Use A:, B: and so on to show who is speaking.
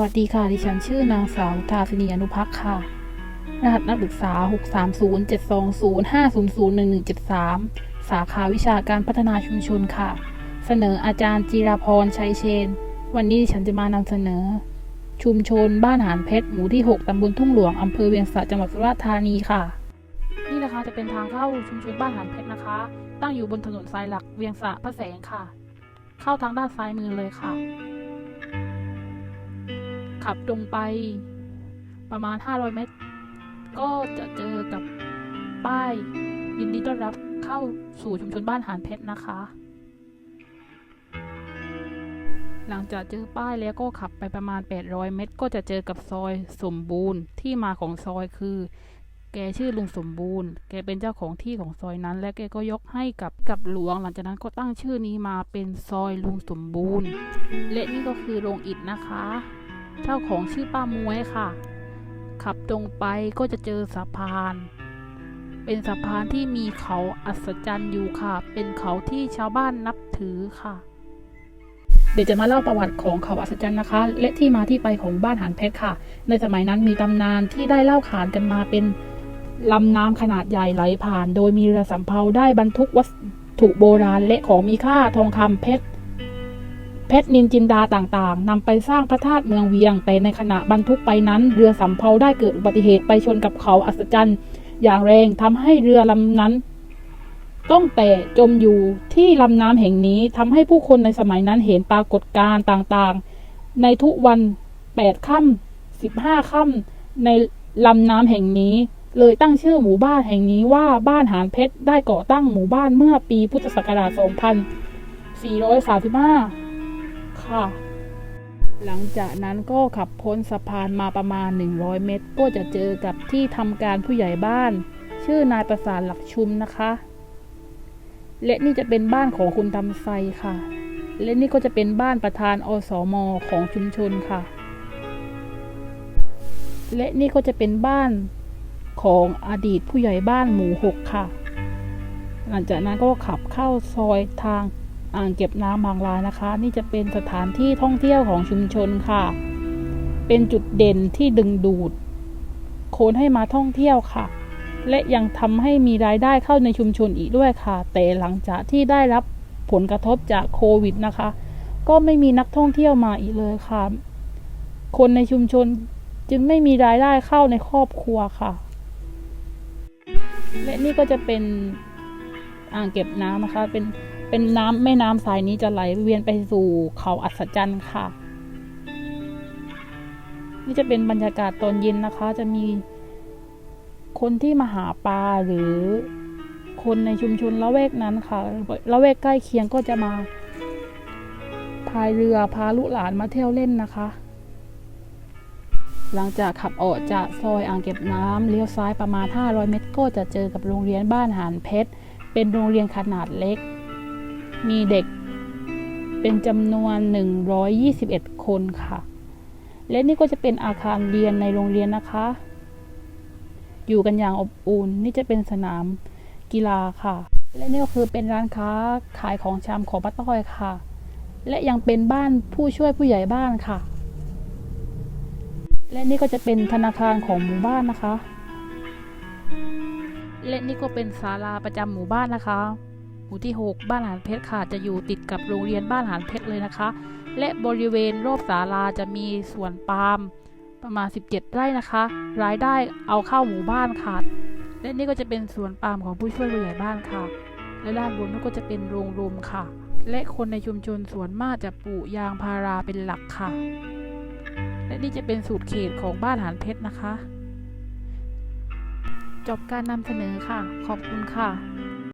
A: วัสดีค่ะ ดิฉันชื่อนางสาวทาสินีอนุพักษ์ค่ะ รหัสนักศึกษา 630-720-500-1173 สาขาวิชาการพัฒนาชุมชนค่ะ เสนออาจารย์จีรพรชัยเชน วันนี้ดิฉันจะมานำเสนอ ชุมชนบ้านหานเพชร หมู่ที่ 6 ตำบลทุ่งหลวง อำเภอเวียงสะจังหวัดสุราษฎร์ธานีค่ะ นี่นะคะจะเป็นทางเข้าชุมชนบ้านหานเพชรนะคะ ตั้งอยู่บนถนนสายหลักเวียงสะพระแสงค่ะ เข้าทางด้านซ้ายมือเลยค่ะ ขับตรงไปประมาณ 500 เมตร ก็จะเจอกับป้าย ยินดีต้อนรับเข้าสู่ชุมชนบ้านหานเพชรนะคะ หลังจากเจอป้ายแล้วก็ขับไปประมาณ 800 เมตร ก็จะเจอกับซอยสมบูรณ์ที่มาของซอยคือ แกชื่อลุงสมบูรณ์ แกเป็นเจ้าของที่ของซอยนั้น และแกก็ยกให้กับกับหลวง หลังจากนั้นก็ตั้งชื่อนี้มาเป็นซอยลุงสมบูรณ์ และนี่ก็คือโรงอิฐนะคะ เจ้าของชื่อป้ามวยค่ะ ขับตรงไปก็จะเจอสะพาน เป็นสะพานที่มีเขาอัศจรรย์อยู่ค่ะ เป็นเขาที่ชาวบ้านนับถือค่ะ เดี๋ยวจะมาเล่าประวัติของเขาอัศจรรย์นะคะ และที่มาที่ไปของบ้านหานเพชรค่ะ ในสมัยนั้นมีตำนานที่ได้เล่าขานกันมาเป็นลำน้ำขนาดใหญ่ไหลผ่าน โดยมีเรือสำเภาได้บรรทุกวัตถุโบราณและของมีค่าทองคำเพชร เพชรนินจินดาต่างๆนำไปสร้างพระธาตุเมืองเวียง แต่ในขณะบรรทุกไปนั้น เรือสำเภาได้เกิดอุบัติเหตุไปชนกับเขาอัศจรรย์ อย่างแรงทำให้เรือลำนั้น ต้องแต่จมอยู่ที่ลำน้ำแห่งนี้ทำให้ผู้คนในสมัยนั้นเห็นปรากฏการณ์ต่างๆ ในทุกวันแปดค่ำสิบห้าค่ำในลำน้ำแห่งนี้ เลยตั้งชื่อหมู่บ้านแห่งนี้ว่าบ้านหานเพชรได้ก่อตั้งหมู่บ้านเมื่อปีพุทธศักราช 2435 ค่ะ หลังจากนั้นก็ขับพ้นสะพานมาประมาณ 100 เมตร ก็จะเจอกับที่ทำการผู้ใหญ่บ้าน ชื่อนายประสานหลักชุมนะคะ และนี่จะเป็นบ้านของคุณทำไซค่ะ และนี่ก็จะเป็นบ้านประธานอสมของชุมชนค่ะ และนี่ก็จะเป็นบ้านของอดีตผู้ใหญ่บ้านหมู่หกค่ะ หลังจากนั้นก็ขับเข้าซอยทาง อ่างเก็บน้ำบางลายนะคะ นี่จะเป็นสถานที่ท่องเที่ยวของชุมชนค่ะ เป็นจุดเด่นที่ดึงดูด คนให้มาท่องเที่ยวค่ะ และยังทำให้มีรายได้เข้าในชุมชนอีกด้วยค่ะ แต่หลังจากที่ได้รับผลกระทบจากโควิดนะคะ ก็ไม่มีนักท่องเที่ยวมาอีกเลยค่ะ คนในชุมชนจึงไม่มีรายได้เข้าในครอบครัวค่ะ และนี่ก็จะเป็นอ่างเก็บน้ำนะคะ เป็น เป็นน้ำแม่น้ำสายนี้จะไหลเวียนไปสู่เขาอัศจรรย์ค่ะ นี่จะเป็นบรรยากาศตอนเย็นนะคะ จะมีคนที่มาหาปลาหรือคนในชุมชนละแวกนั้นค่ะละแวกใกล้เคียงก็จะมาพายเรือพาลูกหลานมาเที่ยวเล่นนะคะ หลังจากขับออกจากซอยอ่างเก็บน้ำเลี้ยวซ้ายประมาณ 500 เมตร ก็จะเจอกับโรงเรียนบ้านหานเพชร เป็นโรงเรียนขนาดเล็ก มีเด็กเป็นจำนวน 121 คนค่ะ และนี่ก็จะเป็นอาคารเรียนในโรงเรียนนะคะ อยู่กันอย่างอบอุ่นนี่จะเป็นสนามกีฬาค่ะ และนี่ก็คือเป็นร้านค้าขายของชำของป้าต้อยค่ะ และยังเป็นบ้านผู้ช่วยผู้ใหญ่บ้านค่ะ และนี่ก็จะเป็นธนาคารของหมู่บ้านนะคะ และนี่ก็เป็นศาลาประจำหมู่บ้านนะคะ มู่ที่ 6 บ้านหานเพชรค่ะจะอยู่ติดกับโรงเรียนบ้านหานเพชรเลยนะคะ และบริเวณรอบศาลาจะมีสวนปาล์มประมาณ 17 ไร่นะคะ รายได้เอาเข้าหมู่บ้านค่ะ และนี่ก็จะเป็นสวนปาล์มของผู้ช่วยผู้ใหญ่บ้านค่ะ และด้านบนนั่นก็จะเป็นโรงรมค่ะ และคนในชุมชนสวนมากจะปลูกยางพาราเป็นหลักค่ะ และนี่จะเป็นสูตรเขตของบ้านหานเพชรนะคะ จบการนำเสนอค่ะ ขอบคุณค่ะ